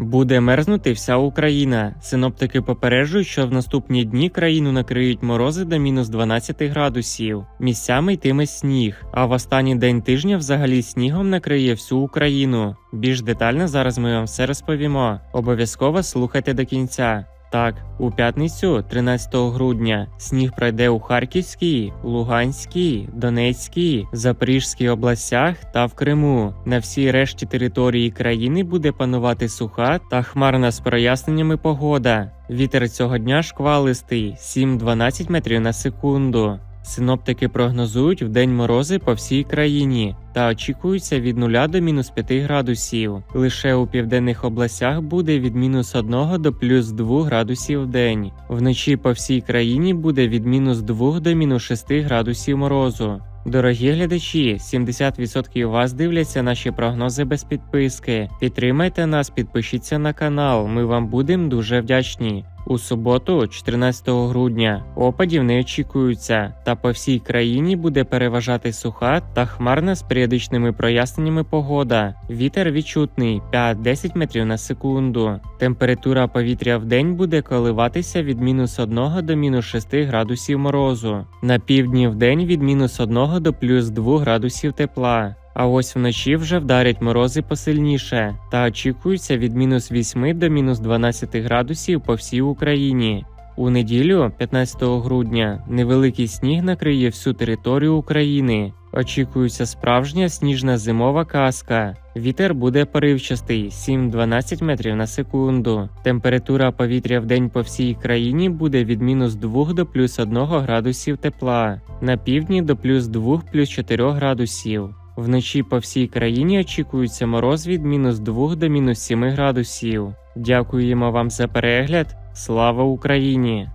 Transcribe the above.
Буде мерзнути вся Україна. Синоптики попереджують, що в наступні дні країну накриють морози до мінус 12 градусів. Місцями йтиме сніг, а в останній день тижня взагалі снігом накриє всю Україну. Більш детально зараз ми вам все розповімо. Обов'язково слухайте до кінця. Так, у п'ятницю, 13 грудня, сніг пройде у Харківській, Луганській, Донецькій, Запорізькій областях та в Криму. На всій решті території країни буде панувати суха та хмарна з проясненнями погода. Вітер цього дня шквалистий 7-12 метрів на секунду. Синоптики прогнозують вдень морози по всій країні та очікуються від 0 до мінус 5 градусів. Лише у південних областях буде від мінус 1 до плюс 2 градусів в день. Вночі по всій країні буде від мінус 2 до мінус 6 градусів морозу. Дорогі глядачі, 70% вас дивляться наші прогнози без підписки. Підтримайте нас, підпишіться на канал. Ми вам будемо дуже вдячні. У суботу, 14 грудня, опадів не очікуються, та по всій країні буде переважати суха та хмарна з періодичними проясненнями погода. Вітер відчутний 5-10 метрів на секунду. Температура повітря в день буде коливатися від мінус 1 до мінус 6 градусів морозу. На півдні в день від мінус 1 до плюс 2 градусів тепла. А ось вночі вже вдарять морози посильніше, та очікується від мінус 8 до мінус 12 градусів по всій Україні. У неділю, 15 грудня, невеликий сніг накриє всю територію України. Очікується справжня сніжна зимова казка. Вітер буде поривчастий 7-12 метрів на секунду. Температура повітря в день по всій країні буде від мінус 2 до плюс 1 градусів тепла, на півдні до плюс 2 плюс 4 градусів. Вночі по всій країні очікується мороз від мінус 2 до мінус 7 градусів. Дякуємо вам за перегляд. Слава Україні!